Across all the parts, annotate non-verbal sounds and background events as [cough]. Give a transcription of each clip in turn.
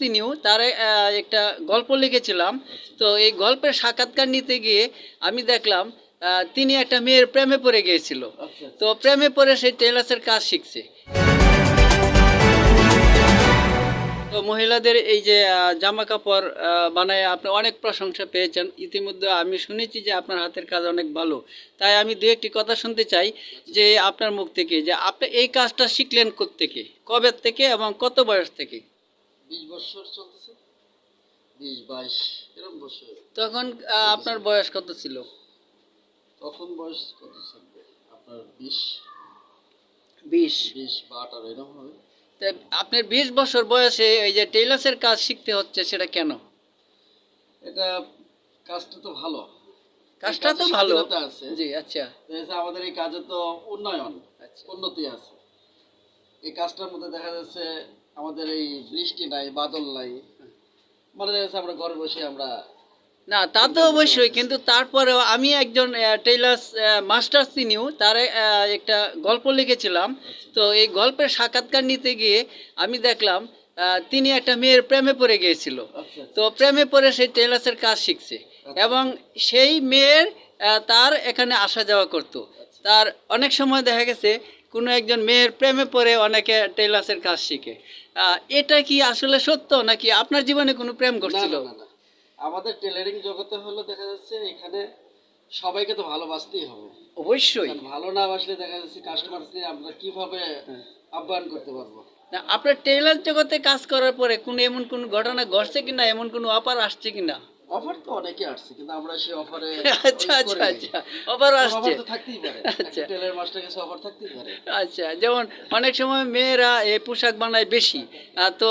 তিনিও তার একটা গল্প লিখেছিলাম। তো এই গল্পের সাক্ষাৎকার নিতে গিয়ে আমি দেখলাম তিনি একটা মেয়ের প্রেমে পড়ে গিয়েছিল। আচ্ছা তো প্রেমে পড়ে সেই টেলার্সের কাজ শিখছে। তো মহিলাদের এই যে জামা কাপড় বানায় আপনি অনেক প্রশংসা পেয়েছেন। ইতিমধ্যে আমি শুনেছি যে আপনার হাতের কাজ অনেক ভালো। তাই আমি দু একটি কথা শুনতে চাই যে আপনার মুখ থেকে যে আপনি এই কাজটা শিখলেন থেকে কবে থেকে এবং কত বয়স থেকে? বিশ বছর চলতেছে? বিশ বাইশ এরকম বছর। তখন আপনার বয়স কত ছিল? তখন বয়স কত থাকবে? আপনার বিশ? বিশ। বিশ বা আঠারো এরকম হবে। আপনার বিশ বছর বয়সে এই যে টেলার্সের কাজ শিখতে হচ্ছে সেটা কেন? এটা কাজটা তো ভালো। কাজটা তো ভালো। আছে। জি আচ্ছা। আমাদের এই কাজে তো উন্নয়ন আচ্ছা। উন্নতি আছে। এই কাজটার মধ্যে দেখা যাচ্ছে আমাদের এই বৃষ্টি নাই বাদল নাই। মানে দেখা আমরা ঘরে বসে আমরা না তা তো অবশ্যই কিন্তু তারপরেও আমি একজন টেইলার্স মাস্টার চিনিও তার একটা গল্প লিখেছিলাম। তো এই গল্পের সাক্ষাৎকার নিতে গিয়ে আমি দেখলাম তিনি একটা মেয়ের প্রেমে পড়ে গিয়েছিল। আচ্ছা তো প্রেমে পড়ে সেই টেইলার্সের কাজ শিখছে এবং সেই মেয়ের তার এখানে আসা যাওয়া করত। তার অনেক সময় দেখা গেছে কোনো একজন মেয়ের প্রেমে পড়ে অনেকে টেইলার্সের কাজ শিখে। এটা কি আসলে সত্য নাকি আপনার জীবনে কোনো প্রেম করছিল। আমাদের টেলারিং জগতে হলো দেখা যাচ্ছে এখানে সবাইকে তো ভালোবাসতেই হবে। অবশ্যই। ভালো না বাসলে দেখা যাচ্ছে কাস্টমারকে আমরা কীভাবে আহ্বান করতে পারব? না আপনার টেইলার জগতে কাজ করার পরে কোন এমন কোন ঘটনা ঘটছে কিনা? এমন কোন অপার আসছে কিনা? অফার তো অনেকে আসছে কিন্তু আমরা সেই অফারে আচ্ছা আচ্ছা আচ্ছা অফার আসছে। তো থাকতেই পারে। [laughs] আচ্ছা। টেলার মাস্টার কাছে অফার থাকতেই পারে। আচ্ছা যেমন অনেক সময় মেয়েরা এই পোশাক বানায় বেশি। তো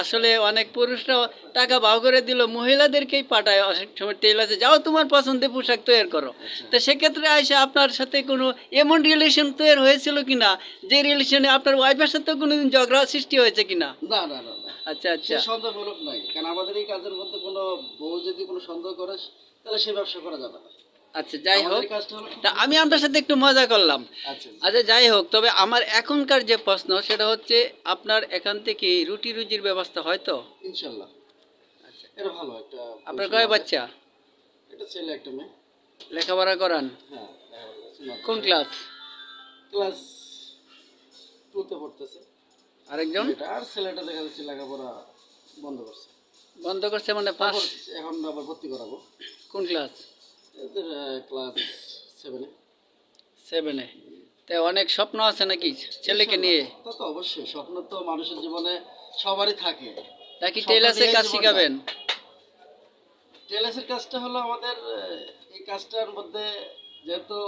আসলে অনেক পুরুষরা টাকা বাউ করে দিল মহিলাদেরকেই পাঠায়। অনেক সময় টেলার্সে যাও তোমার পছন্দের পোশাক তৈরি করো। তো সেক্ষেত্রে আইসে আপনার সাথে কোনো এমন রিলেশন তৈরি হয়েছিল কিনা? যে রিলেশনে আপনার ওয়াইফের সাথে কোনোদিন ঝগড়া সৃষ্টি হয়েছে কিনা? না না না। আচ্ছা আচ্ছা। সন্দেহমূলক নাই কারণ আমাদের এই কাজের মধ্যে কোনো বউ যদি কোনো সন্দেহ করে তাহলে সে ব্যবসা করা যাবে না। আচ্ছা যাই হোক। তা আমি আপনার সাথে একটু মজা করলাম। আচ্ছা আচ্ছা। যাই হোক তবে আমার এখনকার যে প্রশ্ন সেটা হচ্ছে আপনার এখান থেকে রুটি রুজির ব্যবস্থা হয় তো? ইনশাল্লাহ। এটা ভালো একটা আপনার কয় বাচ্চা? এটা ছেলে একটা মেয়ে। লেখাপড়া করান? হ্যাঁ কোন ক্লাস ক্লাস টুতে পড়তেছে। আরেকজন? আর ছেলেটা দেখা যাচ্ছে লেখাপড়া বন্ধ করছে। বন্ধ করছে মানে পাস এখন আবার ভর্তি করাবো। কোন ক্লাস? ক্লাস সেভেনে সেভেনে অনেক স্বপ্ন আছে নাকি ছেলেকে নিয়ে? তা তো অবশ্যই স্বপ্ন তো মানুষের জীবনে সবারই থাকে। নাকি টেলার্সের কাজ শিখাবেন? টেলার্সের কাজটা হলো আমাদের এই কাজটার মধ্যে যেহেতু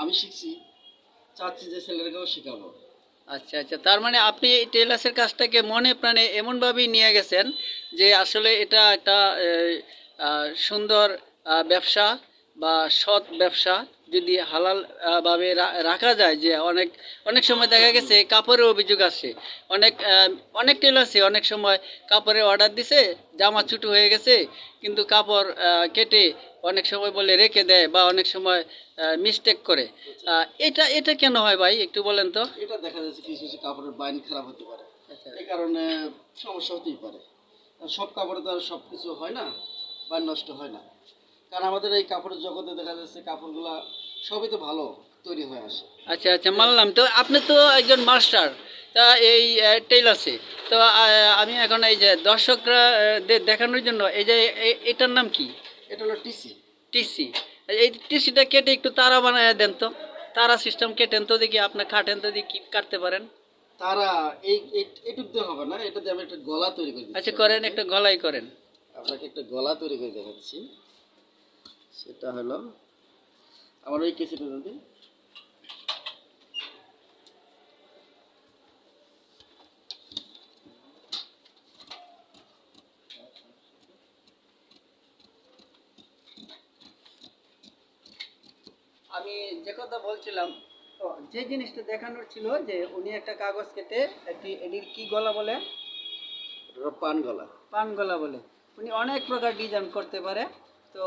আমি শিখছি চাচ্ছি যে ছেলেদেরকেও শেখাবো। আচ্ছা আচ্ছা। তার মানে আপনি এই টেলার্সের কাজটাকে মনে প্রাণে এমনভাবেই নিয়ে গেছেন যে আসলে এটা একটা সুন্দর ব্যবসা বা সৎ ব্যবসা যদি হালাল ভাবে রাখা যায় যে অনেক অনেক সময় দেখা গেছে কাপড়ের অভিযোগ আসে অনেক অনেক টেলার্সে অনেক সময় কাপড়ের অর্ডার দিছে জামা ছুটু হয়ে গেছে কিন্তু কাপড় কেটে অনেক সময় বলে রেখে দেয় বা অনেক সময় মিস্টেক করে। এটা এটা কেন হয় ভাই একটু বলেন তো? এটা দেখা যাচ্ছে কিছু কিছু কাপড়ের বাইন খারাপ হতে পারে। এই কারণে সমস্যা হতেই পারে। সব কাপড়ে তো আর সব কিছু হয় না বাইন নষ্ট হয় না। কারণ আমাদের এই কাপড়ের জগতে দেখা যাচ্ছে কাপড়গুলা সবই তো ভালো তৈরি হয়ে আসে। আচ্ছা আচ্ছা মানলাম। তো আপনি তো একজন মাস্টার তা এই টেইলার্সে। তো আমি এখন এই যে দর্শকরা দেখানোর জন্য এই যে এটার নাম কি? এটা হলো টিসি। টিসি। এই টিসিটা কেটে একটু তারা বানায় দেন তো। তারা সিস্টেম কেটেন তো দেখি আপনি কাটেন তো দেখি কাটতে পারেন। তারা এই এইটুক দিয়ে হবে না এটা দিয়ে আমি একটা গলা তৈরি করি আচ্ছা করেন একটা গলাই করেন। আপনাকে একটা গলা তৈরি করে দেখাচ্ছি। সেটা হলো আমার ওই কেসিটা দিন। আমি যে কথা বলছিলাম ও, যে জিনিসটা দেখানোর ছিল যে উনি একটা কাগজ কেটে একটি এটির কি গলা বলে? পান গলা। পান গলা বলে। উনি অনেক প্রকার ডিজাইন করতে পারে। তো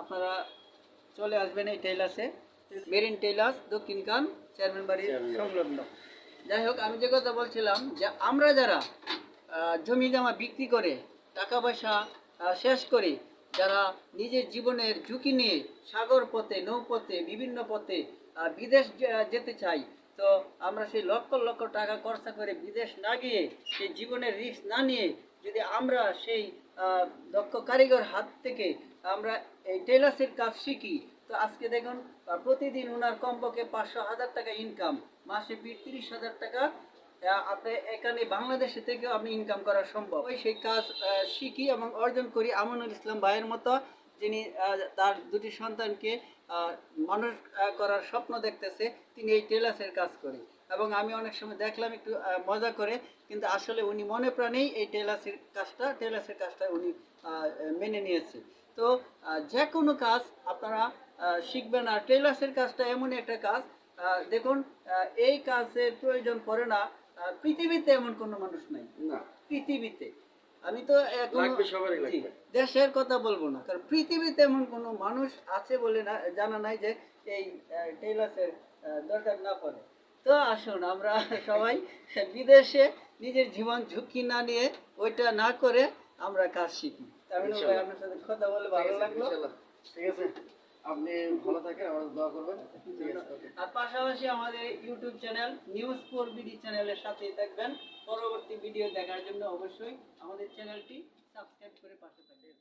আপনারা চলে আসবেন এই টেইলার্সে। মেরিন টেইলার্স দক্ষিণ কান চেয়ারম্যান বাড়ির সংলগ্ন। যাই হোক আমি যে কথা বলছিলাম যে আমরা যারা জমি জামা বিক্রি করে টাকা পয়সা শেষ করে যারা নিজের জীবনের ঝুঁকি নিয়ে সাগর পথে নৌপথে বিভিন্ন পথে বিদেশ যেতে চাই তো আমরা সেই লক্ষ লক্ষ টাকা খরচা করে বিদেশ না গিয়ে সেই জীবনের রিস্ক না নিয়ে যদি আমরা সেই দক্ষ কারিগর হাত থেকে আমরা এই টেলার্সের কাজ শিখি। তো আজকে দেখুন প্রতিদিন ওনার কমপক্ষে পাঁচশো হাজার টাকা ইনকাম মাসে তিরিশ হাজার টাকা আপনি এখানে বাংলাদেশে থেকেও আপনি ইনকাম করা সম্ভব। ওই সেই কাজ শিখি এবং অর্জন করি আমনুল ইসলাম ভাইয়ের মতো, যিনি তার দুটি সন্তানকে মানুষ করার স্বপ্ন দেখতেছে, তিনি এই টেলার্সের কাজ করে এবং আমি অনেক সময় দেখলাম একটু মজা করে কিন্তু আসলে উনি মনে প্রাণেই এই টেলার্সের কাজটা টেলার্সের কাজটা উনি মেনে নিয়েছে। তো যে কোনো কাজ আপনারা শিখবেন আর টেলার্সের কাজটা এমন একটা কাজ দেখুন এই কাজের প্রয়োজন পড়ে না পৃথিবীতে এমন কোনো মানুষ নাই। পৃথিবীতে। আমি তো। দেশের কথা বলব না কারণ পৃথিবীতে এমন কোনো মানুষ আছে বলে না জানা নাই যে এই আহ, টেইলার্সের দরকার না পড়ে। তো আসুন আমরা সবাই বিদেশে নিজের জীবন ঝুঁকি না নিয়ে ওইটা না করে আমরা কাজ শিখি। তামিল ভাই ইনশাল্লাহ। আপনার সাথে কথা বলে ভালো লাগল। ঠিক আছে আপনি ভালো থাকেন আমাদের দোয়া করবেন। ঠিক আছে okay. আর পাশাপাশি আমাদের YouTube channel news four BD চ্যানেলের সাথেই থাকবেন। পরবর্তী ভিডিও দেখার জন্য অবশ্যই আমাদের চ্যানেলটি সাবস্ক্রাইব করে পাশে থাকবেন।